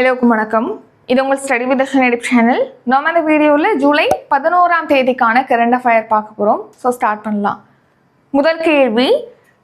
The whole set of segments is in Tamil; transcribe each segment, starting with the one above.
எல்லோருக்கும் வணக்கம். இது உங்கள் ஸ்டடி வித் எடிப் சேனல் நம்ம இந்த வீடியோவில் ஜூலை பதினோராம் தேதிக்கான கரண்ட் அஃபயர் பார்க்க போகிறோம் ஸோ ஸ்டார்ட் பண்ணலாம். முதல் கேள்வி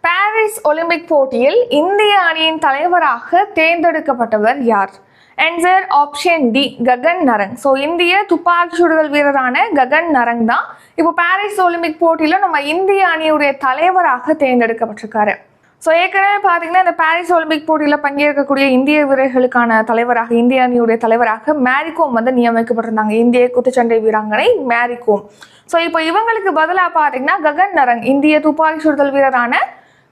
பாரிஸ் ஒலிம்பிக் போட்டியில் இந்திய அணியின் தலைவராக தேர்ந்தெடுக்கப்பட்டவர் யார்? Answer option D Gagan Narang. So இந்திய துப்பாக்கி சுடுதல் வீரரான ககன் நரங் தான். இப்போ பாரிஸ் ஒலிம்பிக் போட்டியில் நம்ம இந்திய அணியுடைய தலைவராக தேர்ந்தெடுக்கப்பட்டிருக்காரு. ஸோ ஏற்கனவே பார்த்தீங்கன்னா இந்த பாரிஸ் ஒலிம்பிக் போட்டியில் பங்கேற்கக்கூடிய இந்திய வீரர்களுக்கான தலைவராக இந்திய அணியுடைய தலைவராக மேரிகோம் வந்து நியமிக்கப்பட்டிருந்தாங்க. இந்திய குத்துச்சண்டை வீராங்கனை மேரிகோம் ஸோ இப்போ இவங்களுக்கு பதிலாக பார்த்தீங்கன்னா ககன் நரங் இந்திய துப்பாக்கி சுடுதல் வீரரான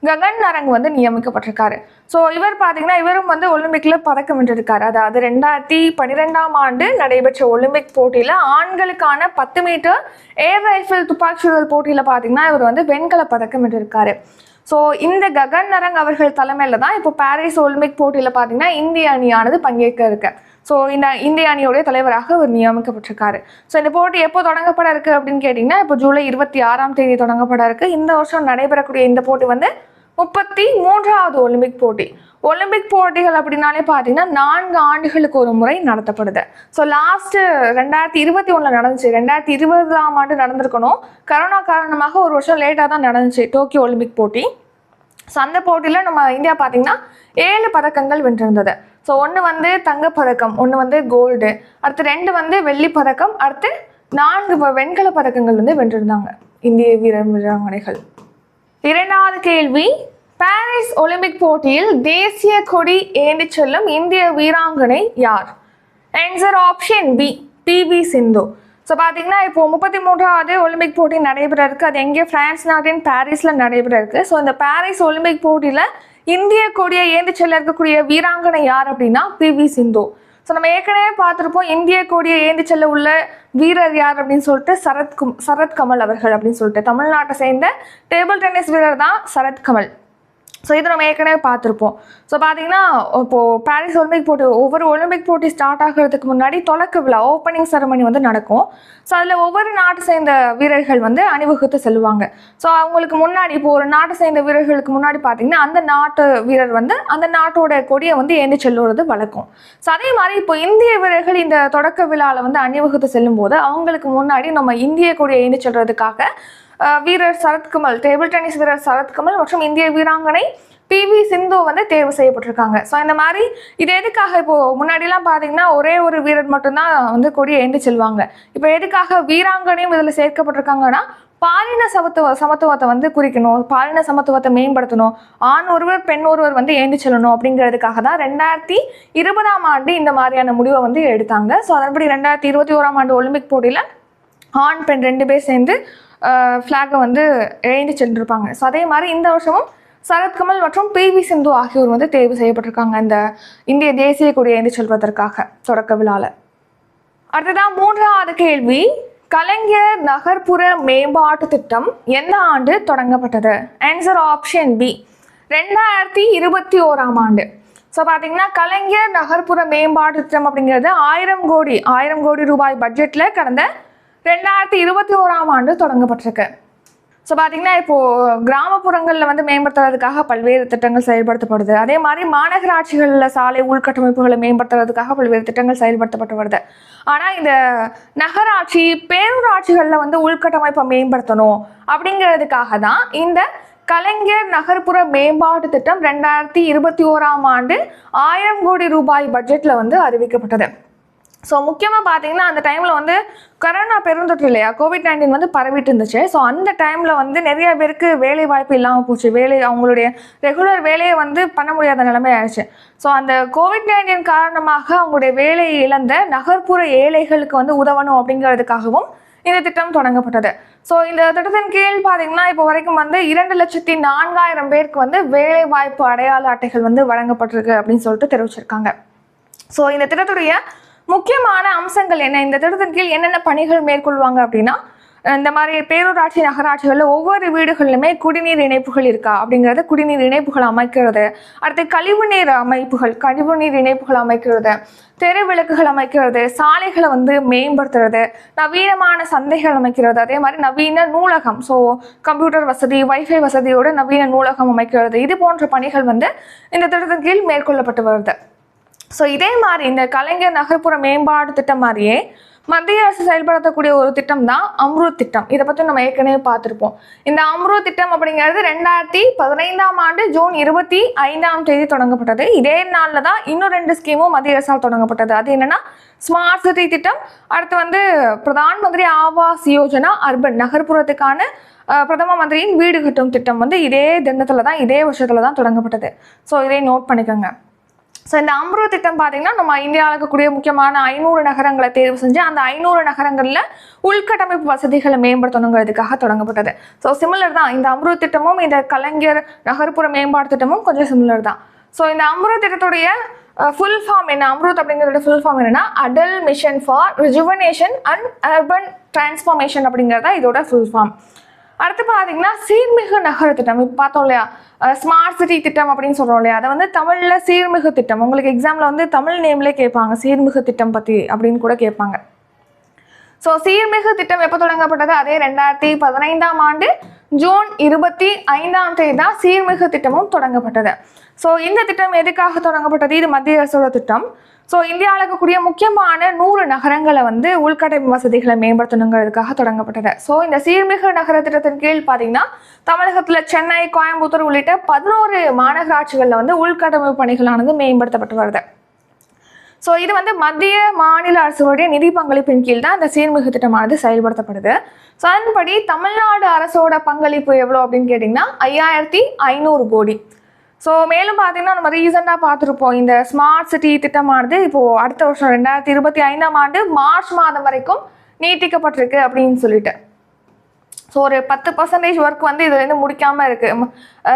ககன் நரங் வந்து நியமிக்கப்பட்டிருக்காரு. ஸோ இவர் பார்த்தீங்கன்னா இவரும் வந்து ஒலிம்பிக்கில் பதக்கம் வென்றிருக்காரு. அதாவது ரெண்டாயிரத்தி பன்னிரெண்டாம் ஆண்டு நடைபெற்ற ஒலிம்பிக் போட்டியில் ஆண்களுக்கான பத்து மீட்டர் ஏர் ரைஃபிள் துப்பாக்கி சுடுதல் போட்டியில் பார்த்தீங்கன்னா இவர் வந்து வெண்கல பதக்கம் வென்றிருக்காரு. ஸோ இந்த ககன் நரங் அவர்கள் தலைமையில் தான் இப்போ பாரிஸ் ஒலிம்பிக் போட்டியில் பார்த்தீங்கன்னா இந்திய அணியானது பங்கேற்க இருக்கு. ஸோ இந்த இந்திய அணியுடைய தலைவராக அவர் நியமிக்கப்பட்டிருக்காரு. ஸோ இந்த போட்டி எப்போ தொடங்கப்பட இருக்கு அப்படின்னு கேட்டிங்கன்னா இப்போ ஜூலை இருபத்தி ஆறாம் தேதி தொடங்கப்பட இருக்கு. இந்த வருஷம் நடைபெறக்கூடிய இந்த போட்டி வந்து முப்பத்தி மூன்றாவது ஒலிம்பிக் போட்டி. ஒலிம்பிக் போட்டிகள் அப்படின்னாலே பார்த்தீங்கன்னா நான்கு ஆண்டுகளுக்கு ஒரு முறை நடத்தப்படுது. ஸோ லாஸ்ட்டு ரெண்டாயிரத்தி இருபத்தி ஒன்றில் நடந்துச்சு. ரெண்டாயிரத்தி இருபதாம் ஆண்டு நடந்திருக்கணும். கரோனா காரணமாக ஒரு வருஷம் லேட்டாக தான் நடந்துச்சு டோக்கியோ ஒலிம்பிக் போட்டி. ஸோ அந்த போட்டியில் நம்ம இந்தியா பார்த்தீங்கன்னா ஏழு பதக்கங்கள் வென்றிருந்தது. ஸோ ஒன்று வந்து தங்கப்பதக்கம் ஒன்று வந்து கோல்டு அடுத்து ரெண்டு வந்து வெள்ளி பதக்கம் அடுத்து நான்கு வ- வெண்கல பதக்கங்கள் வந்து வென்றிருந்தாங்க. இந்திய வீரர் வீராங்கனைகள். இரண்டாவது கேள்வி பாரிஸ் ஒலிம்பிக் போட்டியில் தேசிய கொடி ஏந்தி செல்லும் இந்திய வீராங்கனை யார்? Answer option B PV Sindhu so பார்த்தீங்கன்னா இப்போ முப்பத்தி மூன்றாவது ஒலிம்பிக் போட்டி நடைபெற இருக்கு அது எங்கே? பிரான்ஸ் நாட்டின் பாரிஸில் நடைபெற இருக்கு ஸோ இந்த பாரிஸ் ஒலிம்பிக் போட்டியில் இந்திய கொடியை ஏந்தி செல்ல இருக்கக்கூடிய வீராங்கனை யார் அப்படின்னா பிவி சிந்து ஸோ நம்ம ஏற்கனவே பார்த்துருப்போம் இந்திய கொடியை ஏந்தி செல்ல உள்ள வீரர் யார் அப்படின்னு சொல்லிட்டு சரத் கும் சரத் கமல் அவர்கள் அப்படின்னு சொல்லிட்டு. தமிழ்நாட்டை சேர்ந்த டேபிள் டென்னிஸ் வீரர் தான் சரத் கமல். ஸோ இது நம்ம ஏற்கனவே பார்த்துருப்போம். ஸோ பார்த்தீங்கன்னா இப்போது பாரிஸ் ஒலிம்பிக் போட்டி ஒவ்வொரு ஒலிம்பிக் போட்டி ஸ்டார்ட் ஆகிறதுக்கு முன்னாடி தொடக்க விழா ஓப்பனிங் செரமனி வந்து நடக்கும். ஸோ அதில் ஒவ்வொரு நாட்டை சேர்ந்த வீரர்கள் வந்து அணிவகுத்து செல்லுவாங்க. ஸோ அவங்களுக்கு முன்னாடி இப்போ ஒரு நாட்டை சேர்ந்த வீரர்களுக்கு முன்னாடி பார்த்தீங்கன்னா அந்த நாட்டு வீரர் வந்து அந்த நாட்டோட கொடியை வந்து ஏந்தி செல்லுறது வழக்கம். ஸோ அதே மாதிரி இப்போ இந்திய வீரர்கள் இந்த தொடக்க விழாவில் வந்து அணிவகுத்து செல்லும்போது அவங்களுக்கு முன்னாடி நம்ம இந்திய கொடியை ஏந்தி செல்றதுக்காக வீரர் சரத்கமல் டேபிள் டென்னிஸ் வீரர் சரத்கமல் மற்றும் இந்திய வீராங்கனை பிவி சிந்து வந்து தேர்வு செய்யப்பட்டிருக்காங்க. ஸோ இந்த மாதிரி இது எதுக்காக இப்போ முன்னாடிலாம் பார்த்தீங்கன்னா ஒரே ஒரு வீரர் மட்டும்தான் வந்து கொடியை ஏந்தி செல்வாங்க. இப்போ எதுக்காக வீராங்கனையும் இதில் சேர்க்கப்பட்டிருக்காங்கன்னா பாலின சமத்துவ சமத்துவத்தை வந்து குறிக்கணும் பாலின சமத்துவத்தை மேம்படுத்தணும் ஆண் ஒருவர் பெண் ஒருவர் வந்து ஏந்தி செல்லணும் அப்படிங்கிறதுக்காக தான் ரெண்டாயிரத்தி இருபதாம் ஆண்டு இந்த மாதிரியான முடிவை வந்து எடுத்தாங்க. ஸோ அதன்படி ரெண்டாயிரத்தி இருபத்தி ஓராம் ஆண்டு ஒலிம்பிக் போட்டியில் ஆண் பெண் ரெண்டு பேர் சேர்ந்து ஃப்ளாகை வந்து ஏந்தி சென்றிருப்பாங்க. ஸோ அதே மாதிரி இந்த வருஷமும் சரத்கமல் மற்றும் பி வி சிந்து ஆகியோர் வந்து தேர்வு செய்யப்பட்டிருக்காங்க இந்த இந்திய தேசிய கொடியை ஏந்தி செல்வதற்காக தொடக்க விழாவில் அடுத்ததான் மூன்றாவது கேள்வி கலைஞர் நகர்ப்புற மேம்பாட்டு திட்டம் எந்த ஆண்டு தொடங்கப்பட்டது? ஆன்சர் ஆப்ஷன் பி ரெண்டாயிரத்தி இருபத்தி ஓராம் ஆண்டு. ஸோ பார்த்தீங்கன்னா கலைஞர் நகர்ப்புற மேம்பாட்டு திட்டம் அப்படிங்கிறது ஆயிரம் கோடி ஆயிரம் கோடி ரூபாய் பட்ஜெட்டில் கடந்த ரெண்டாயிரத்தி இருபத்தி ஓராம் ஆண்டு தொடங்கப்பட்டிருக்கு. ஸோ பார்த்தீங்கன்னா இப்போது கிராமப்புறங்களில் வந்து மேம்படுத்துறதுக்காக பல்வேறு திட்டங்கள் செயல்படுத்தப்படுது. அதே மாதிரி மாநகராட்சிகளில் சாலை உள்கட்டமைப்புகளை மேம்படுத்துறதுக்காக பல்வேறு திட்டங்கள் செயல்படுத்தப்பட்டு வருது. ஆனால் இந்த நகராட்சி பேரூராட்சிகளில் வந்து உள்கட்டமைப்பை மேம்படுத்தணும் அப்படிங்கிறதுக்காக தான் இந்த கலைஞர் நகர்ப்புற மேம்பாட்டு திட்டம் ரெண்டாயிரத்தி இருபத்தி ஓராம் ஆண்டு ஆயிரம் கோடி ரூபாய் பட்ஜெட்டில் வந்து அறிவிக்கப்பட்டது. ஸோ முக்கியமாக பார்த்தீங்கன்னா அந்த டைமில் வந்து கொரோனா பெருந்தொற்று இல்லையா? கோவிட் நைன்டீன் வந்து பரவிட்டு இருந்துச்சு. ஸோ அந்த டைமில் வந்து நிறைய பேருக்கு வேலை வாய்ப்பு இல்லாமல் போச்சு. வேலை அவங்களுடைய ரெகுலர் வேலையை வந்து பண்ண முடியாத நிலைமை ஆயிடுச்சு. ஸோ அந்த கோவிட் நைன்டீன் காரணமாக அவங்களுடைய வேலையை இழந்த நகர்ப்புற ஏழைகளுக்கு வந்து உதவணும் அப்படிங்கிறதுக்காகவும் இந்த திட்டம் தொடங்கப்பட்டது. ஸோ இந்த திட்டத்தின் கீழ் பார்த்தீங்கன்னா இப்போ வரைக்கும் வந்து இரண்டு லட்சத்தி நான்காயிரம் பேருக்கு வந்து வேலை வாய்ப்பு அடையாள அட்டைகள் வந்து வழங்கப்பட்டிருக்கு அப்படின்னு சொல்லிட்டு தெரிவிச்சிருக்காங்க. ஸோ இந்த திட்டத்துடைய முக்கியமான அம்சங்கள் என்ன? இந்த திட்டத்தின் கீழ் என்னென்ன பணிகள் மேற்கொள்வாங்க அப்படின்னா இந்த மாதிரி பேரூராட்சி நகராட்சிகளில் ஒவ்வொரு வீடுகளிலுமே குடிநீர் இணைப்புகள் இருக்கா அப்படிங்கிறது குடிநீர் இணைப்புகள் அமைக்கிறது. அடுத்து கழிவுநீர் அமைப்புகள் கழிவுநீர் இணைப்புகள் அமைக்கிறது. தெரு விளக்குகள் அமைக்கிறது. சாலைகளை வந்து மேம்படுத்துறது. நவீனமான சந்தைகள் அமைக்கிறது. அதே மாதிரி நவீன நூலகம். ஸோ கம்ப்யூட்டர் வசதி வைஃபை வசதியோட நவீன நூலகம் அமைக்கிறது. இது போன்ற பணிகள் வந்து இந்த திட்டத்தின் கீழ் மேற்கொள்ளப்பட்டு வருது. ஸோ இதே மாதிரி இந்த கலைஞர் நகர்ப்புற மேம்பாடு திட்டம் மாதிரியே மத்திய அரசு செயல்படுத்தக்கூடிய ஒரு திட்டம் தான் அம்ருத் திட்டம். இதை பற்றி நம்ம ஏற்கனவே பார்த்துருப்போம். இந்த அம்ருத் திட்டம் அப்படிங்கிறது ரெண்டாயிரத்தி பதினைந்தாம் ஆண்டு ஜூன் இருபத்தி ஐந்தாம் தேதி தொடங்கப்பட்டது. இதே நாளில் தான் இன்னும் ரெண்டு ஸ்கீமும் மத்திய அரசால் தொடங்கப்பட்டது. அது என்னென்னா ஸ்மார்ட் சிட்டி திட்டம் அடுத்து வந்து பிரதான் மந்திரி ஆவாஸ் யோஜனா அர்பன் நகர்ப்புறத்துக்கான பிரதம மந்திரியின் வீடு கட்டும் திட்டம் வந்து இதே தினத்தில் தான் இதே வருஷத்தில் தான் தொடங்கப்பட்டது. ஸோ இதை நோட் பண்ணிக்கோங்க. ஸோ இந்த அம்ரு திட்டம் பார்த்தீங்கன்னா நம்ம இந்தியாவில் இருக்கக்கூடிய முக்கியமான ஐநூறு நகரங்களை தேர்வு செஞ்சு அந்த ஐநூறு நகரங்களில் உள்கட்டமைப்பு வசதிகளை மேம்படுத்தணுங்கிறதுக்காக தொடங்கப்பட்டது. ஸோ சிமிலர் தான். இந்த அம்ரு திட்டமும் இந்த கலைஞர் நகர்ப்புற மேம்பாடு திட்டமும் கொஞ்சம் சிமிலர் தான். ஸோ இந்த அம்ரு திட்டத்துடைய ஃபுல் ஃபார்ம் என்ன? அம்ருத் அப்படிங்கிறத ஃபுல் ஃபார்ம் என்னன்னா Atal mission for rejuvenation and urban transformation அப்படிங்கிறது தான் இதோட ஃபுல் ஃபார்ம் அடுத்து பார்த்தீங்கன்னா சீர்மிகு நகர திட்டம். இப்போ பார்த்தோம் இல்லையா? ஸ்மார்ட் சிட்டி திட்டம் அப்படின்னு சொல்கிறோம் இல்லையா? அதை வந்து தமிழில் சீர்மிகு திட்டம். உங்களுக்கு எக்ஸாமில் வந்து தமிழ் நேம்லேயே கேட்பாங்க. சீர்மிகு திட்டம் பற்றி அப்படின்னு கூட கேட்பாங்க. ஸோ சீர்மிகு திட்டம் எப்போ தொடங்கப்பட்டது? அதே ரெண்டாயிரத்தி பதினைந்தாம் ஆண்டு ஜூன் இருபத்தி ஐந்தாம் தேதி தான் சீர்மிகு திட்டமும் தொடங்கப்பட்டது. ஸோ இந்த திட்டம் எதுக்காக தொடங்கப்பட்டது? இது மத்திய அரசோட திட்டம். ஸோ இந்தியாவில் இருக்கக்கூடிய முக்கியமான நூறு நகரங்களை வந்து உள்கட்டமைப்பு வசதிகளை மேம்படுத்தணுங்கிறதுக்காக தொடங்கப்பட்டது. ஸோ இந்த சீர்மிகு நகர திட்டத்தின் கீழ் பார்த்தீங்கன்னா தமிழகத்தில் சென்னை கோயம்புத்தூர் உள்ளிட்ட பதினோரு மாநகராட்சிகளில் வந்து உள்கட்டமைப்பு பணிகளானது மேம்படுத்தப்பட்டு வருது. ஸோ இது வந்து மத்திய மாநில அரசுகளுடைய நிதி பங்களிப்பின் கீழ் தான் இந்த சீர்மிகு திட்டமானது செயல்படுத்தப்படுது. ஸோ அதன்படி தமிழ்நாடு அரசோட பங்களிப்பு எவ்வளோ அப்படின்னு கேட்டிங்கன்னா ஐயாயிரத்தி ஐநூறு கோடி. ஸோ மேலும் பார்த்தீங்கன்னா நம்ம ரீசெண்டாக பார்த்துருப்போம் இந்த ஸ்மார்ட் சிட்டி திட்டமானது இப்போது அடுத்த வருஷம் ரெண்டாயிரத்தி இருபத்தி ஐந்தாம் ஆண்டு மார்ச் மாதம் வரைக்கும் நீட்டிக்கப்பட்டிருக்கு அப்படின்னு சொல்லிட்டு. ஸோ ஒரு பத்து பர்சன்டேஜ் ஒர்க் வந்து இதுலேருந்து முடிக்காமல் இருக்குது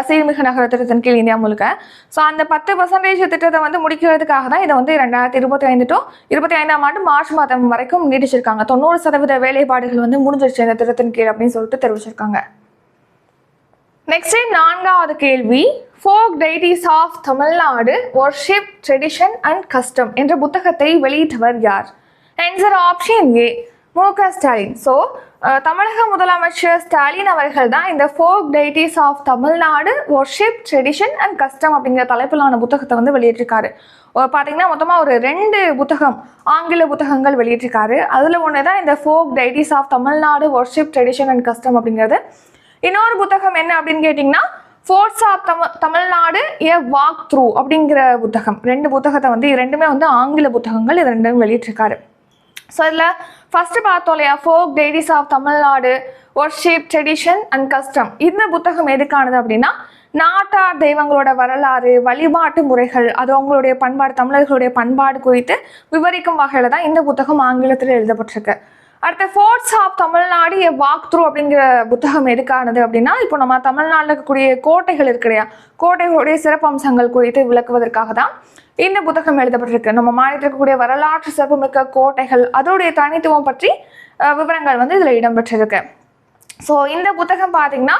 சீர்மிகு நகர திட்டத்தின் கீழ் இந்தியா முழுக்க. ஸோ அந்த பத்து பர்சன்டேஜ் திட்டத்தை வந்து முடிக்கிறதுக்காக தான் இதை வந்து ரெண்டாயிரத்தி இருபத்தி ஐந்து டு இருபத்தி ஐந்தாம் ஆண்டு மார்ச் மாதம் வரைக்கும் நீட்டிச்சிருக்காங்க. தொண்ணூறு சதவீத வேலைப்பாடுகள் வந்து முடிஞ்சிருச்சு இந்த திட்டத்தின் கீழ் அப்படின்னு சொல்லிட்டு தெரிவிச்சிருக்காங்க. நெக்ஸ்ட் நான்காவது கேள்வி folk deities of Tamil Nadu worship tradition and custom என்ற புத்தகத்தை வெளியிட்டவர் யார்? ஆன்சர் ஆப்ஷன் ஏ மு க. ஸ்டாலின். ஸோ தமிழக முதலமைச்சர் ஸ்டாலின் அவர்கள் தான் இந்த folk deities of Tamil Nadu worship tradition and custom அப்படிங்கிற தலைப்பிலான புத்தகத்தை வந்து வெளியிட்டிருக்காரு. பார்த்தீங்கன்னா மொத்தமாக ஒரு ரெண்டு புத்தகம் ஆங்கில புத்தகங்கள் வெளியிட்டிருக்காரு. அதில் ஒன்று தான் இந்த folk deities of Tamil Nadu worship tradition and custom அப்படிங்கிறது. இன்னொரு புத்தகம் என்ன அப்படின்னு கேட்டிங்கன்னா forts of Tamil Tamil Nadu a walk through அப்படிங்கிற புத்தகம். ரெண்டு புத்தகத்தை வந்து ரெண்டுமே வந்து ஆங்கில புத்தகங்கள் இது ரெண்டும் வெளியிட்டிருக்காரு. ஸோ இதில் ஃபஸ்ட்டு பார்த்தோம் இல்லையா? Folk deities of Tamil Nadu worship tradition and custom இந்த புத்தகம் எதுக்கானது அப்படின்னா நாட்டார் தெய்வங்களோட வரலாறு வழிபாட்டு முறைகள் அது அவங்களுடைய பண்பாடு தமிழர்களுடைய பண்பாடு குறித்து விவரிக்கும் வகையில் தான் இந்த புத்தகம் ஆங்கிலத்தில் எழுதப்பட்டிருக்கு. அடுத்த forts of Tamil Nadu a walk through அப்படிங்கிற புத்தகம் எதுக்கானது அப்படின்னா இப்போ நம்ம தமிழ்நாட்டில் இருக்கக்கூடிய கோட்டைகள் இருக்கு இல்லையா? கோட்டைகளுடைய சிறப்பம்சங்கள் குறித்து விளக்குவதற்காக தான் இந்த புத்தகம் எழுதப்பட்டிருக்கு. நம்ம மாநிலத்தில் இருக்கக்கூடிய வரலாற்று சிறப்புமிக்க கோட்டைகள் அதோடைய தனித்துவம் பற்றி விவரங்கள் வந்து இதில் இடம்பெற்றிருக்கு. ஸோ இந்த புத்தகம் பார்த்தீங்கன்னா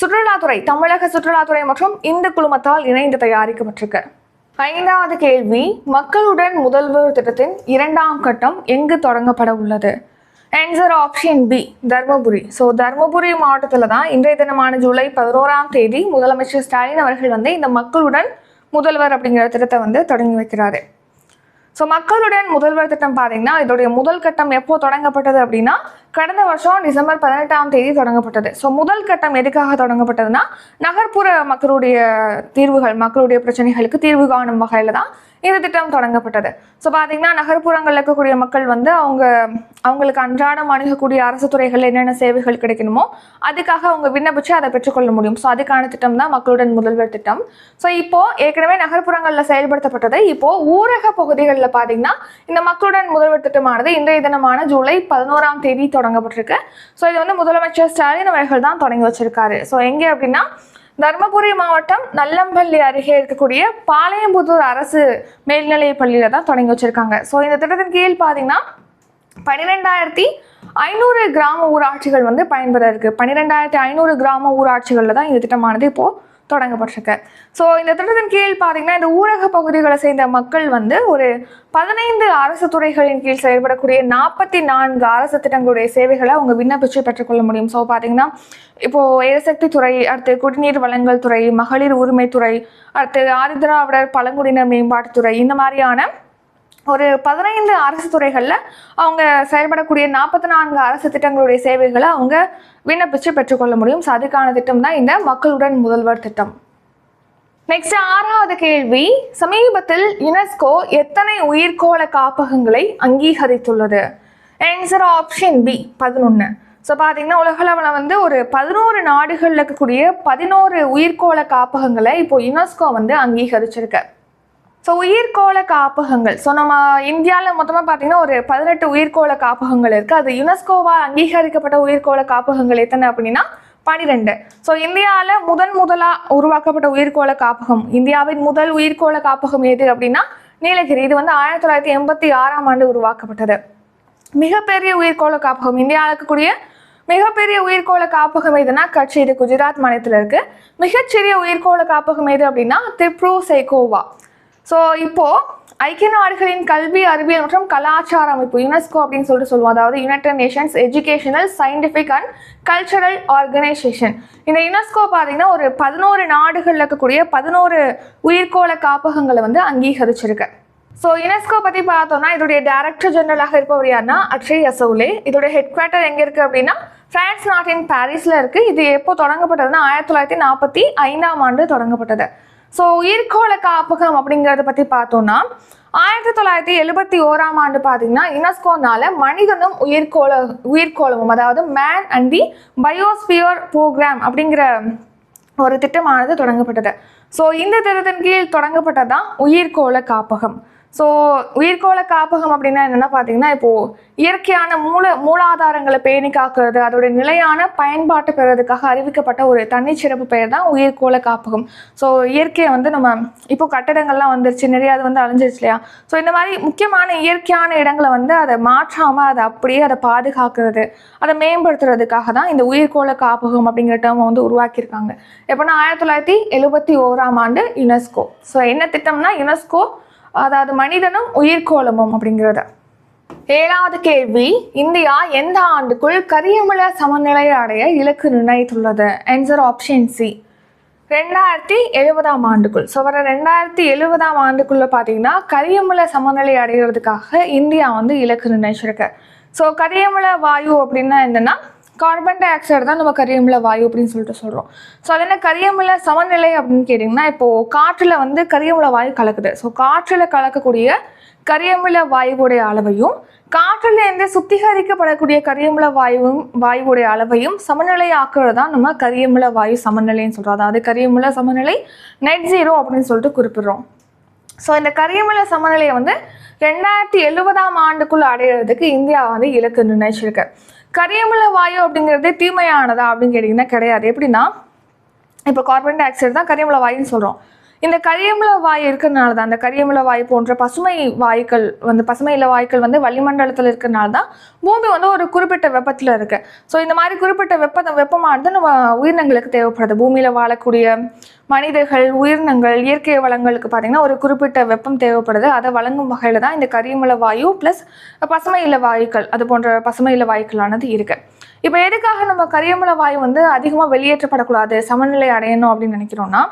சுற்றுலாத்துறை தமிழக சுற்றுலாத்துறை மற்றும் இந்து குழுமத்தால் இணைந்து தயாரிக்கப்பட்டிருக்கு. ஐந்தாவது கேள்வி மக்களுடன் முதல்வர் திட்டத்தின் இரண்டாம் கட்டம் எங்கு தொடங்கப்பட உள்ளது? Answer option B Dharmapuri. So Dharmapuri மாவட்டத்தில் தான் இன்றைய தினமான ஜூலை பதினோராம் தேதி முதலமைச்சர் ஸ்டாலின் அவர்கள் வந்து இந்த மக்களுடன் முதல்வர் அப்படிங்கிற திட்டத்தை வந்து தொடங்கி வைக்கிறாரு. ஸோ மக்களுடன் முதல்வர் திட்டம் பார்த்தீங்கன்னா இதோடைய முதல் கட்டம் எப்போ தொடங்கப்பட்டது அப்படின்னா கடந்த வருஷம் டிசம்பர் பதினெட்டாம் தேதி தொடங்கப்பட்டது. ஸோ முதல் கட்டம் எதுக்காக தொடங்கப்பட்டதுன்னா நகர்ப்புற மக்களுடைய தீர்வுகள் மக்களுடைய பிரச்சனைகளுக்கு தீர்வு காணும் வகையில் தான் இந்த திட்டம் தொடங்கப்பட்டது. ஸோ பார்த்தீங்கன்னா நகர்ப்புறங்களில் இருக்கக்கூடிய மக்கள் வந்து அவங்க அவங்களுக்கு அன்றாடம் அணுகக்கூடிய அரசு துறைகளில் என்னென்ன சேவைகள் கிடைக்கணுமோ அதுக்காக அவங்க விண்ணப்பிச்சு அதை பெற்றுக்கொள்ள முடியும். ஸோ அதுக்கான திட்டம் தான் மக்களுடன் முதல்வர் திட்டம். ஸோ இப்போ ஏற்கனவே நகர்ப்புறங்களில் செயல்படுத்தப்பட்டது. இப்போது ஊரக பகுதிகளில் பார்த்தீங்கன்னா இந்த மக்களுடன் முதல்வர் திட்டமானது இன்றைய தினமான ஜூலை பதினோராம் தேதி தொடங்கப்பட்டிருக்கு. ஸோ இது வந்து முதலமைச்சர் ஸ்டாலின் அவர்கள் தான் தொடங்கி வச்சிருக்காரு. ஸோ எங்கே அப்படின்னா தருமபுரி மாவட்டம் நல்லம்பள்ளி அருகே இருக்கக்கூடிய பாளையம்புதூர் அரசு மேல்நிலைப் பள்ளியில தான் தொடங்கி வச்சிருக்காங்க. ஸோ இந்த திட்டத்தின் கீழ் பார்த்தீங்கன்னா பன்னிரெண்டாயிரத்தி ஐநூறு கிராம ஊராட்சிகள் வந்து பயன்பெற இருக்கு. பன்னிரெண்டாயிரத்தி ஐநூறு கிராம ஊராட்சிகளில் தான் இந்த திட்டமானது இப்போது தொடங்கப்பட்டிருக்கு. ஸோ இந்த திட்டத்தின் கீழ் பார்த்தீங்கன்னா இந்த ஊரக பகுதிகளை சேர்ந்த மக்கள் வந்து ஒரு பதினைந்து அரசு துறைகளின் கீழ் செயல்படக்கூடிய நாற்பத்தி நான்கு அரசு திட்டங்களுடைய சேவைகளை அவங்க விண்ணப்பிச்சு பெற்றுக்கொள்ள முடியும். ஸோ பார்த்தீங்கன்னா இப்போது எரிசக்தி துறை அடுத்து குடிநீர் வழங்கல் துறை மகளிர் உரிமைத்துறை அடுத்து ஆதிதிராவிடர் பழங்குடியினர் மேம்பாட்டுத்துறை இந்த மாதிரியான ஒரு பதினைந்து அரசு துறைகளில் அவங்க செயல்படக்கூடிய நாற்பத்தி நான்கு அரசு திட்டங்களுடைய சேவைகளை அவங்க விண்ணப்பிச்சு பெற்றுக்கொள்ள முடியும். ஸோ அதுக்கான திட்டம் தான் இந்த மக்களுடன் முதல்வர் திட்டம். நெக்ஸ்ட் ஆறாவது கேள்வி. சமீபத்தில் யுனெஸ்கோ எத்தனை உயிர்கோள காப்பகங்களை அங்கீகரித்துள்ளது? ஆன்சர் ஆப்ஷன் பி பதினொன்று ஸோ பார்த்தீங்கன்னா உலகளவில் வந்து ஒரு பதினோரு நாடுகளில் இருக்கக்கூடிய பதினோரு உயிர்கோள காப்பகங்களை இப்போ யுனெஸ்கோ வந்து அங்கீகரிச்சிருக்கு. ஸோ உயிர்கோள காப்பகங்கள். ஸோ நம்ம இந்தியாவில் மொத்தமாக பார்த்தீங்கன்னா ஒரு பதினெட்டு உயிர்கோள காப்பகங்கள் இருக்குது அது யுனெஸ்கோவால் அங்கீகரிக்கப்பட்ட உயிர்கோள காப்பகங்கள் எத்தனை அப்படின்னா பனிரெண்டு. ஸோ இந்தியாவில் முதன் முதலாக உருவாக்கப்பட்ட உயிர்கோள காப்பகம் இந்தியாவின் முதல் உயிர்கோள காப்பகம் எது அப்படின்னா நீலகிரி. இது வந்து ஆயிரத்தி தொள்ளாயிரத்தி எண்பத்தி ஆறாம் ஆண்டு உருவாக்கப்பட்டது. மிகப்பெரிய உயிர்கோள காப்பகம் இந்தியாவில் இருக்கக்கூடிய மிகப்பெரிய உயிர்கோள காப்பகம் எதுனா கட்சி இது குஜராத் மாநிலத்தில் இருக்குது மிகச்சிறிய உயிர்கோள காப்பகம் எது அப்படின்னா திப்ரூ சைகோவா ஸோ இப்போது ஐக்கிய நாடுகளின் கல்வி அறிவியல் மற்றும் கலாச்சார அமைப்பு யுனெஸ்கோ அப்படின்னு சொல்லிட்டு சொல்லுவோம். அதாவது United Nations Educational Scientific and Cultural Organisation இந்த யுனெஸ்கோ பார்த்தீங்கன்னா ஒரு பதினோரு நாடுகளில் இருக்கக்கூடிய பதினோரு உயிர்கோள காப்பகங்களை வந்து அங்கீகரிச்சிருக்கு. ஸோ யுனெஸ்கோ பற்றி பார்த்தோம்னா இதோடைய டைரக்டர் ஜெனரலாக இருப்பவர் யாருன்னா அக்ஷய் அசோலே. இதோடைய ஹெட் குவார்ட்டர் எங்கே இருக்குது அப்படின்னா ஃப்ரான்ஸ் நாட்டின் பாரிஸில் இருக்குது இது எப்போ தொடங்கப்பட்டதுன்னா ஆயிரத்தி தொள்ளாயிரத்தி நாற்பத்தி ஐந்தாம் ஆண்டு தொடங்கப்பட்டது. ஸோ உயிர்கோள காப்பகம் அப்படிங்கிறத பற்றி பார்த்தோம்னா ஆயிரத்தி தொள்ளாயிரத்தி எழுபத்தி ஓராம் ஆண்டு பார்த்தீங்கன்னா யுனெஸ்கோனால மனிதனும் உயிர்கோள உயிர்கோளமும் அதாவது man and the biosphere programme அப்படிங்கிற ஒரு திட்டமானது தொடங்கப்பட்டது. ஸோ இந்த திட்டத்தின் கீழ் தொடங்கப்பட்டதான் உயிர்கோள காப்பகம். ஸோ உயிர்கோள காப்பகம் அப்படின்னா என்னென்னா பார்த்தீங்கன்னா இப்போது இயற்கையான மூல மூலாதாரங்களை பேணி காக்கிறது அதோட நிலையான பயன்பாட்டு பெறுறதுக்காக அறிவிக்கப்பட்ட ஒரு தனிச்சிறப்பு பெயர் தான் உயிர்கோள காப்பகம். ஸோ இயற்கையை வந்து நம்ம இப்போ கட்டடங்கள்லாம் வந்துருச்சு நிறைய அது வந்து அழிஞ்சிருச்சு இல்லையா? ஸோ இந்த மாதிரி முக்கியமான இயற்கையான இடங்களை வந்து அதை மாற்றாமல் அதை அப்படியே அதை பாதுகாக்கிறது அதை மேம்படுத்துறதுக்காக தான் இந்த உயிர்கோள காப்பகம் அப்படிங்கிற டேர்மை வந்து உருவாக்கியிருக்காங்க. எப்போனா ஆயிரத்தி தொள்ளாயிரத்தி எழுபத்தி ஓராம் ஆண்டு யுனெஸ்கோ. ஸோ என்ன திட்டம்னா யுனெஸ்கோ அதாவது மனிதனும் உயிர்கோளமும் அப்படிங்கிறது. ஏழாவது கேள்வி இந்தியா எந்த ஆண்டுக்குள் கரியமில சமநிலையை அடைய இலக்கு நிர்ணயித்துள்ளது? ஆன்சர் ஆப்ஷன் சி ரெண்டாயிரத்தி எழுபதாம் ஆண்டுக்குள். ஸோ வர ரெண்டாயிரத்தி எழுபதாம் ஆண்டுக்குள்ளே பார்த்தீங்கன்னா கரியமில சமநிலை அடைகிறதுக்காக இந்தியா வந்து இலக்கு நிர்ணயிச்சிருக்கு. ஸோ கரியமில வாயு அப்படின்னா என்னன்னா கார்பன் டை ஆக்சைடு தான் நம்ம கரியமில வாயு அப்படின்னு சொல்லிட்டு சொல்கிறோம் ஸோ அது என்ன கரியமில சமநிலை அப்படின்னு கேட்டிங்கன்னா இப்போது காற்றில் வந்து கரியமில வாயு கலக்குது. ஸோ காற்றில் கலக்கக்கூடிய கரியமில வாயுவுடைய அளவையும் காற்றில் இருந்து சுத்திகரிக்கப்படக்கூடிய கரியமில வாயுவும் வாயுவுடைய அளவையும் சமநிலை ஆக்குறது தான் நம்ம கரியமில வாயு சமநிலைன்னு சொல்கிறோம் அதாவது கரியமில சமநிலை நெட் ஜீரோ அப்படின்னு சொல்லிட்டு குறிப்பிடுறோம். ஸோ இந்த கரியமில சமநிலையை வந்து ரெண்டாயிரத்தி எழுபதாம் ஆண்டுக்குள்ளே அடையிறதுக்கு இந்தியா வந்து இலக்கு நிர்ணயிச்சிருக்கு. கரியமில வாயு அப்படிங்கிறது தீமையானதா அப்படின்னு கேட்டிங்கன்னா கிடையாது. எப்படின்னா இப்போ கார்பன் டை ஆக்சைடு தான் கரியமில வாயுன்னு சொல்கிறோம் இந்த கரியமில வாய் இருக்கிறனால தான் அந்த கரியமில வாய் போன்ற பசுமை வாயுக்கள் வந்து பசுமை இல்ல வாயுக்கள் வந்து வளிமண்டலத்தில் இருக்கிறனால தான் பூமி வந்து ஒரு குறிப்பிட்ட வெப்பத்தில் இருக்கு. ஸோ இந்த மாதிரி குறிப்பிட்ட வெப்ப வெப்பமானது நம்ம உயிரினங்களுக்கு தேவைப்படுது. பூமியில் வாழக்கூடிய மனிதர்கள் உயிரினங்கள் இயற்கை வளங்களுக்கு பார்த்தீங்கன்னா ஒரு குறிப்பிட்ட வெப்பம் தேவைப்படுது. அதை வழங்கும் வகையில் தான் இந்த கரியமில வாயு ப்ளஸ் பசுமை இல்ல வாயுக்கள் அது போன்ற பசுமை இல்ல வாயுக்களானது இருக்கு. இப்போ எதுக்காக நம்ம கரியமில வாயு வந்து அதிகமாக வெளியேற்றப்படக்கூடாது சமநிலை அடையணும் அப்படின்னு நினைக்கிறோம்னா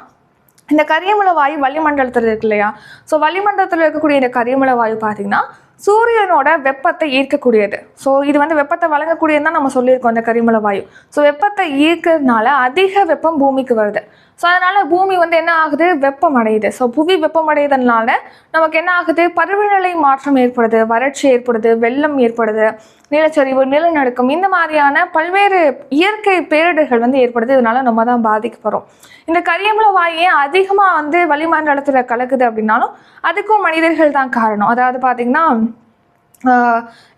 இந்த கரியமில வாயு வளிமண்டலத்தில் இருக்கு இல்லையா? ஸோ வளிமண்டலத்தில் இருக்கக்கூடிய இந்த கரியமில வாயு பார்த்தீங்கன்னா சூரியனோட வெப்பத்தை ஈர்க்கக்கூடியது. ஸோ இது வந்து வெப்பத்தை வழங்கக்கூடியதுன்னு தான் நம்ம சொல்லியிருக்கோம் இந்த கரிமல வாயு ஸோ வெப்பத்தை ஈர்க்கிறதுனால அதிக வெப்பம் பூமிக்கு வருது. ஸோ அதனால் பூமி வந்து என்ன ஆகுது? வெப்பம் அடையுது ஸோ புவி வெப்பம் அடையுதுனால நமக்கு என்ன ஆகுது? பருவநிலை மாற்றம் ஏற்படுது வறட்சி ஏற்படுது வெள்ளம் ஏற்படுது நிலச்சரிவு நிலநடுக்கம் இந்த மாதிரியான பல்வேறு இயற்கை பேரிடர்கள் வந்து ஏற்படுது. இதனால நம்ம தான் பாதிக்கப்படுறோம். இந்த கரியமில வாயு ஏன் அதிகமாக வந்து வளிமண்டலத்தில் கலக்குது அப்படின்னாலும் அதுக்கும் மனிதர்கள் தான் காரணம். அதாவது பார்த்தீங்கன்னா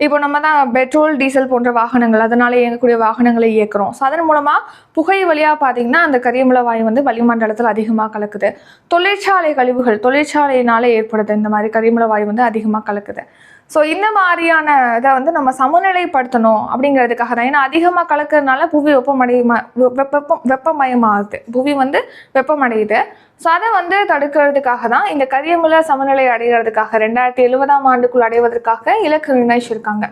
இப்போ நம்ம தான் பெட்ரோல் டீசல் போன்ற வாகனங்கள் அதனால இயங்கக்கூடிய வாகனங்களை இயக்குறோம். ஸோ அதன் மூலமாக புகை வழியாக பார்த்தீங்கன்னா அந்த கரியமில வாயு வந்து வளிமண்டலத்தில் அதிகமாக கலக்குது. தொழிற்சாலை கழிவுகள் தொழிற்சாலையினால ஏற்படுது. இந்த மாதிரி கரியமில வாயு வந்து அதிகமாக கலக்குது. ஸோ இந்த மாதிரியான இதை வந்து நம்ம சமநிலைப்படுத்தணும் அப்படிங்கிறதுக்காக தான் ஏன்னா அதிகமாக கலக்கிறதுனால புவி வெப்பமடையுமா வெப்பம் வெப்பமயமாகுது. புவி வந்து வெப்பமடையுது. ஸோ அதை வந்து தடுக்கிறதுக்காக தான் இந்த கரியமில சமநிலை அடைகிறதுக்காக ரெண்டாயிரத்தி எழுபதாம் ஆண்டுக்குள் அடைவதற்காக இலக்கு நிர்ணயிச்சிருக்காங்க.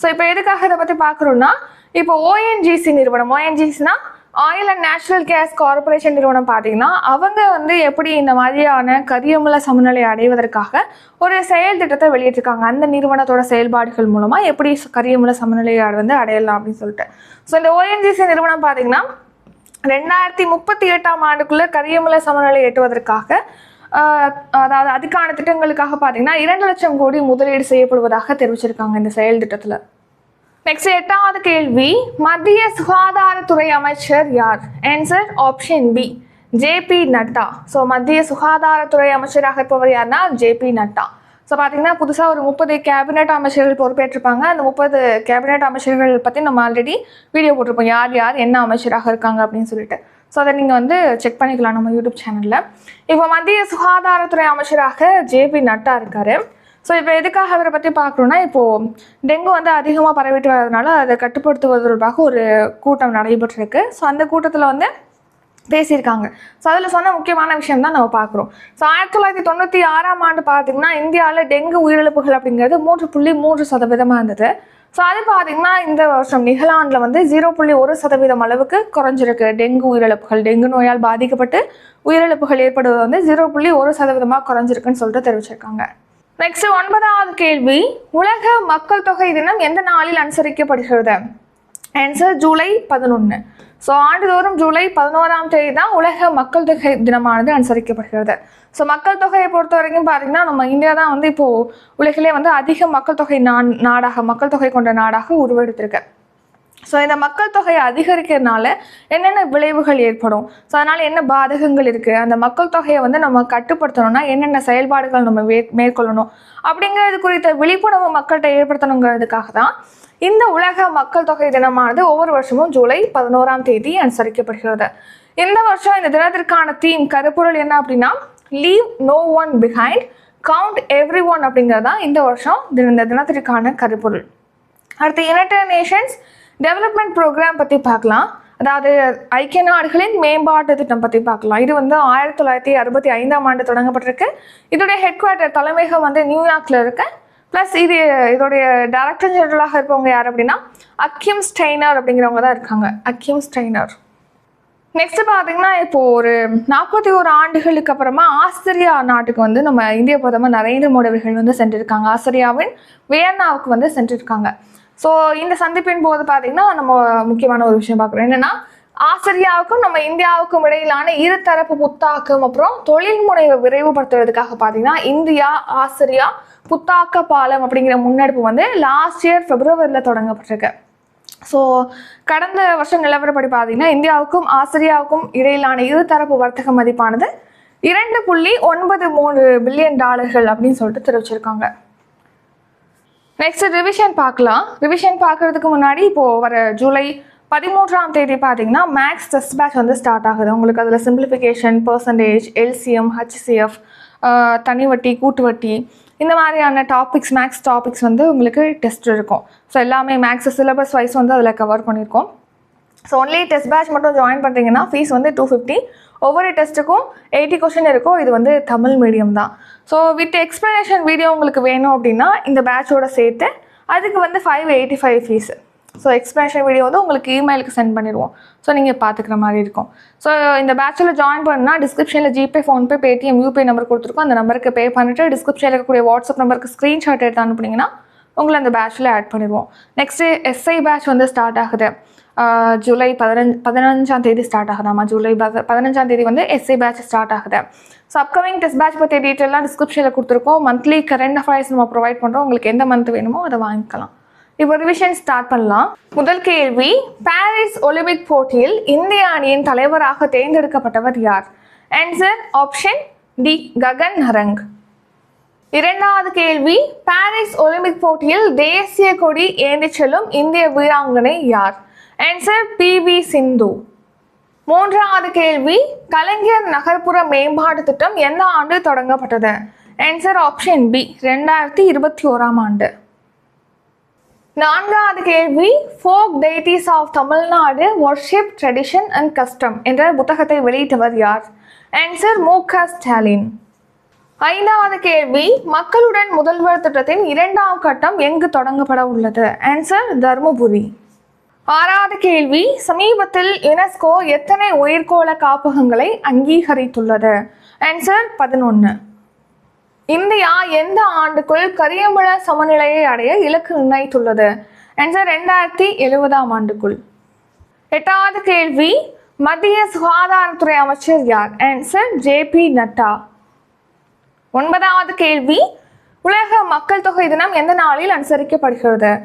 ஸோ இப்போ எதுக்காக இதை பற்றி பார்க்குறோன்னா இப்போ ஓஎன்ஜிசி நிறுவனம் ஓஎன்ஜிசினா oil and natural gas corporation நிறுவனம் பார்த்தீங்கன்னா அவங்க வந்து எப்படி இந்த மாதிரியான கரியமுல சமநிலை அடைவதற்காக ஒரு செயல் திட்டத்தை வெளியிட்டிருக்காங்க. அந்த நிறுவனத்தோட செயல்பாடுகள் மூலமாக எப்படி கரியமுல சமநிலையை வந்து அடையலாம் அப்படின்னு சொல்லிட்டு. ஸோ இந்த ஓஎன்ஜிசி நிறுவனம் பார்த்தீங்கன்னா ரெண்டாயிரத்தி முப்பத்தி எட்டாம் ஆண்டுக்குள்ளே கரியமுல சமநிலை எட்டுவதற்காக அதாவது அதுக்கான திட்டங்களுக்காக பார்த்தீங்கன்னா இரண்டு லட்சம் கோடி முதலீடு செய்யப்படுவதாக தெரிவிச்சிருக்காங்க இந்த செயல் திட்டத்தில். நெக்ஸ்ட் எட்டாவது கேள்வி மத்திய சுகாதாரத்துறை அமைச்சர் யார்? Answer option B JP Nadda. So மத்திய சுகாதாரத்துறை அமைச்சராக இருப்பவர் யாருன்னா ஜேபி நட்டா. ஸோ பார்த்தீங்கன்னா புதுசாக ஒரு முப்பது கேபினெட் அமைச்சர்கள் பொறுப்பேற்றிருப்பாங்க. அந்த முப்பது கேபினெட் அமைச்சர்கள் பற்றி நம்ம ஆல்ரெடி வீடியோ போட்டிருப்போம். யார் யார் என்ன அமைச்சராக இருக்காங்க அப்படின்னு சொல்லிட்டு. ஸோ அதை நீங்கள் வந்து செக் பண்ணிக்கலாம் நம்ம யூடியூப் சேனலில் இப்போ மத்திய சுகாதாரத்துறை அமைச்சராக ஜேபி நட்டா இருக்காரு. ஸோ இப்போ எதுக்காக அவரை பற்றி பார்க்கணுன்னா இப்போது டெங்கு வந்து அதிகமாக பரவிட்டு வரதுனால அதை கட்டுப்படுத்துவது தொடர்பாக ஒரு கூட்டம் நடைபெற்றிருக்கு. ஸோ அந்த கூட்டத்தில் வந்து பேசியிருக்காங்க. ஸோ அதில் சொன்ன முக்கியமான விஷயம் தான் நம்ம பார்க்குறோம். ஸோ ஆயிரத்தி தொள்ளாயிரத்தி தொண்ணூற்றி ஆறாம் ஆண்டு பார்த்திங்கன்னா இந்தியாவில் டெங்கு உயிரிழப்புகள் அப்படிங்கிறது மூன்று புள்ளி மூன்று சதவீதமாக இருந்தது. ஸோ அது பார்த்திங்கன்னா இந்த வருஷம் நிகழாண்டில் வந்து ஜீரோ புள்ளி ஒரு சதவீதம் அளவுக்கு குறைஞ்சிருக்கு. டெங்கு உயிரிழப்புகள் டெங்கு நோயால் பாதிக்கப்பட்டு உயிரிழப்புகள் ஏற்படுவது வந்து ஜீரோ புள்ளி ஒரு சதவீதமாக குறைஞ்சிருக்குன்னு சொல்லிட்டு தெரிவிச்சிருக்காங்க. நெக்ஸ்ட் ஒன்பதாவது கேள்வி உலக மக்கள் தொகை தினம் எந்த நாளில் அனுசரிக்கப்படுகிறது? ஆன்சர் ஜூலை பதினொன்று ஸோ ஆண்டுதோறும் ஜூலை பதினோராம் தேதி தான் உலக மக்கள் தொகை தினமானது அனுசரிக்கப்படுகிறது. ஸோ மக்கள் தொகையை பொறுத்த வரைக்கும் பார்த்தீங்கன்னா நம்ம இந்தியா தான் வந்து இப்போது உலகிலே வந்து அதிக மக்கள் தொகை நான் நாடாக மக்கள் தொகை கொண்ட நாடாக உருவெடுத்திருக்கு. ஸோ இந்த மக்கள் தொகையை அதிகரிக்கிறதுனால என்னென்ன விளைவுகள் ஏற்படும்? ஸோ அதனால் என்ன பாதகங்கள் இருக்குது அந்த மக்கள் தொகையை வந்து நம்ம கட்டுப்படுத்தணும்னா என்னென்ன செயல்பாடுகள் நம்ம மே மேற்கொள்ளணும்? அப்படிங்கிறது குறித்த விழிப்புணர்வு மக்கள்கிட்ட ஏற்படுத்தணுங்கிறதுக்காக தான் இந்த உலக மக்கள் தொகை தினமானது ஒவ்வொரு வருஷமும் ஜூலை பதினோராம் தேதி அனுசரிக்கப்படுகிறது. இந்த வருஷம் இந்த தினத்திற்கான தீம் கருப்பொருள் என்ன அப்படின்னா leave no one behind count every one அப்படிங்கிறது தான் இந்த வருஷம் தி- இந்த தினத்திற்கான கருப்பொருள். அடுத்து யுனைடெட் நேஷன்ஸ் டெவலப்மெண்ட் ப்ரோக்ராம் பற்றி பார்க்கலாம். அதாவது ஐக்கிய நாடுகளின் மேம்பாட்டு திட்டம் பற்றி பார்க்கலாம். இது வந்து ஆயிரத்தி தொள்ளாயிரத்தி அறுபத்தி ஐந்தாம் ஆண்டு தொடங்கப்பட்டிருக்கு. இதோடைய ஹெட் குவார்ட்டர் தலைமையகம் வந்து நியூயார்க்கில் இருக்கு. ப்ளஸ் இது இதோடைய டைரக்டர் ஜெனரலாக இருப்பவங்க யார் அப்படின்னா அக்கிம் ஸ்டெய்னர் அப்படிங்கிறவங்க தான் இருக்காங்க. அக்கிம் ஸ்டெய்னர் நெக்ஸ்ட் பார்த்தீங்கன்னா இப்போது ஒரு நாற்பத்தி ஒரு ஆண்டுகளுக்கு அப்புறமா ஆஸ்திரியா நாட்டுக்கு வந்து நம்ம இந்திய பிரதமர் நரேந்திர மோடி அவர்கள் வந்து சென்றிருக்காங்க. ஆஸ்திரியாவின் வியன்னாவுக்கு வந்து சென்றிருக்காங்க. ஸோ இந்த சந்திப்பின் போது பார்த்தீங்கன்னா நம்ம முக்கியமான ஒரு விஷயம் பார்க்குறோம். என்னென்னா ஆசிரியாவுக்கும் நம்ம இந்தியாவுக்கும் இடையிலான இருதரப்பு புத்தாக்கம் அப்புறம் தொழில் முனைவை விரைவுபடுத்துறதுக்காக பார்த்தீங்கன்னா இந்தியா ஆசிரியா புத்தாக்க பாலம் அப்படிங்கிற முன்னெடுப்பு வந்து லாஸ்ட் இயர் பிப்ரவரியில் தொடங்கப்பட்டிருக்கு. ஸோ கடந்த வருஷம் நிலவரப்படி பார்த்தீங்கன்னா இந்தியாவுக்கும் ஆசிரியாவுக்கும் இடையிலான இருதரப்பு வர்த்தக மதிப்பானது இரண்டு புள்ளி ஒன்பது மூணு பில்லியன் டாலர்கள் அப்படின்னு சொல்லிட்டு தெரிவிச்சிருக்காங்க. நெக்ஸ்ட் ரிவிஷன் பார்க்கலாம். ரிவிஷன் பார்க்கறதுக்கு முன்னாடி இப்போது வர ஜூலை பதிமூன்றாம் தேதி பார்த்தீங்கன்னா மேக்ஸ் டெஸ்ட் பேட்ச் வந்து ஸ்டார்ட் ஆகுது. உங்களுக்கு அதில் சிம்பிளிஃபிகேஷன் பர்சன்டேஜ் எல்சிஎம் ஹச்சிசிஎஃப் தனி வட்டி கூட்டு வட்டி இந்த மாதிரியான டாபிக்ஸ் மேக்ஸ் டாபிக்ஸ் வந்து உங்களுக்கு டெஸ்ட் இருக்கும். ஸோ எல்லாமே மேக்ஸ் சிலபஸ் வைஸ் வந்து அதில் கவர் பண்ணியிருக்கோம் ஸோ ஒன்லி டெஸ்ட் பேட்ச் மட்டும் ஜாயின் பண்ணுறீங்கன்னா ஃபீஸ் வந்து டூ ஃபிஃப்டி ஒவ்வொரு டெஸ்ட்டுக்கும் எயிட்டி கொஷின் இருக்கும். இது வந்து தமிழ் மீடியம் தான். ஸோ வித் எக்ஸ்ப்ளனேஷன் வீடியோ உங்களுக்கு வேணும் அப்படின்னா இந்த பேட்சோட சேர்த்து அதுக்கு வந்து five eighty five fees so explanation video வந்து உங்களுக்கு இமெயிலுக்கு சென்ட் பண்ணிடுவோம். ஸோ நீங்கள் பார்த்துக்கிற மாதிரி இருக்கும். ஸோ இந்த பேட்சில் ஜாயின் பண்ணால் டிஸ்கிரிப்ஷனில் GPay PhonePe Paytm UPI number கொடுத்துருக்கோம். அந்த நம்பருக்கு பே பண்ணிவிட்டு டிஸ்கிரிப்ஷனில் இருக்கக்கூடிய வாட்ஸ்அப் நம்பருக்கு ஸ்க்ரீன்ஷாட் எடுத்து அனுப்புனீங்கன்னா உங்களை அந்த பேட்சில் ஆட் பண்ணிடுவோம். நெக்ஸ்ட்டு எஸ்ஐ பேட்ச் வந்து ஸ்டார்ட் ஆகுது. ஜூலை பதினஞ்சு பதினஞ்சாம் தேதி ஸ்டார்ட் ஆகுதாமா ஜூலை பதினஞ்சாம் தேதி வந்து எஸ்ஏ பேட்ச் ஸ்டார்ட் ஆகுது. ஸோ அப்கமிங் டெஸ்ட் பேட்ச் பற்றி டீட்டெயிலாம் டிஸ்கிரிப்ஷனில் கொடுத்துருக்கோம். மந்த்லி கரண்ட் அஃபேர்ஸ் நம்ம ப்ரொவைட் பண்ணுறோம் உங்களுக்கு எந்த மந்த் வேணுமோ அதை வாங்கிக்கலாம். இப்போ ரிவிஷன் ஸ்டார்ட் பண்ணலாம். முதல் கேள்வி பாரிஸ் ஒலிம்பிக் போட்டியில் இந்திய அணியின் தலைவராக தேர்ந்தெடுக்கப்பட்டவர் யார்? Answer option D Gagan Narang இரண்டாவது கேள்வி பாரிஸ் ஒலிம்பிக் போட்டியில் தேசிய கொடி ஏந்திச் செல்லும் இந்திய வீராங்கனை யார்? ஆன்சர் பி வி சிந்து மூன்றாவது கேள்வி கலைஞர் நகர்ப்புற மேம்பாட்டு திட்டம் எந்த ஆண்டு தொடங்கப்பட்டது? ஆன்சர் ஆப்ஷன் பி ரெண்டாயிரத்தி இருபத்தி ஓராம் ஆண்டு. நான்காவது கேள்வி folk deities of Tamil Nadu worship tradition and custom என்ற புத்தகத்தை வெளியிட்டவர் யார்? ஆன்சர் மு க ஸ்டாலின். ஐந்தாவது கேள்வி மக்களுடன் முதல்வர் திட்டத்தின் இரண்டாம் கட்டம் எங்கு தொடங்கப்பட உள்ளது? ஆன்சர் தருமபுரி. ஆறாவது கேள்வி சமீபத்தில் யுனெஸ்கோ எத்தனை உயிர்கோள காப்பகங்களை அங்கீகரித்துள்ளது? ஆன்சர் பதினொன்று இந்தியா எந்த ஆண்டுக்குள் கரியமில சமநிலையை அடைய இலக்கு நிர்ணயித்துள்ளது? ஆன்சர் ரெண்டாயிரத்தி எழுபதாம் ஆண்டுக்குள். எட்டாவது கேள்வி மத்திய சுகாதாரத்துறை அமைச்சர் யார்? Answer J P Nadda. ஒன்பதாவது கேள்வி உலக மக்கள் தொகை தினம் எந்த நாளில் அனுசரிக்கப்படுகிறது?